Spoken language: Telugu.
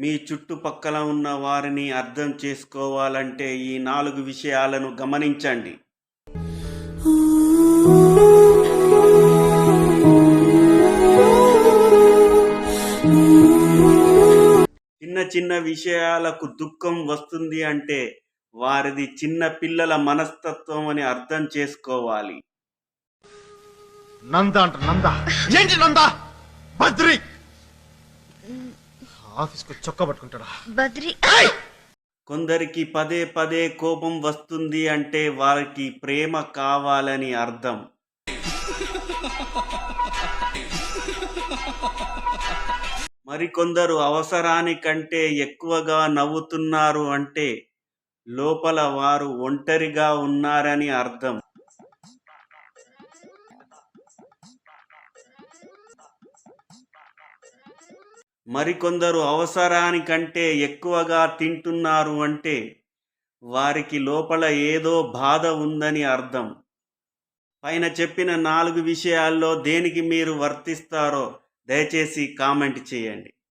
మీ చుట్టుపక్కల ఉన్న వారిని అర్థం చేసుకోవాలంటే ఈ నాలుగు విషయాలను గమనించండి. చిన్న చిన్న విషయాలకు దుఃఖం వస్తుంది అంటే వారిది చిన్న పిల్లల మనస్తత్వం అని అర్థం చేసుకోవాలి. నంద అంట నంద. ఏంటి నంద? బద్రి! ఆఫీస్కి చొక్కా పట్టుకుంటాడా? బద్రి. కొందరికి పదే పదే కోపం వస్తుంది అంటే వారికి ప్రేమ కావాలని అర్థం. మరికొందరు అవసరానికంటే ఎక్కువగా నవ్వుతున్నారు అంటే లోపల వారు ఒంటరిగా ఉన్నారని అర్థం. మరికొందరు అవసరానికంటే ఎక్కువగా తింటున్నారు అంటే వారికి లోపల ఏదో బాధ ఉందని అర్థం. పైన చెప్పిన నాలుగు విషయాల్లో దేనికి మీరు వర్తిస్తారో దయచేసి కామెంట్ చేయండి.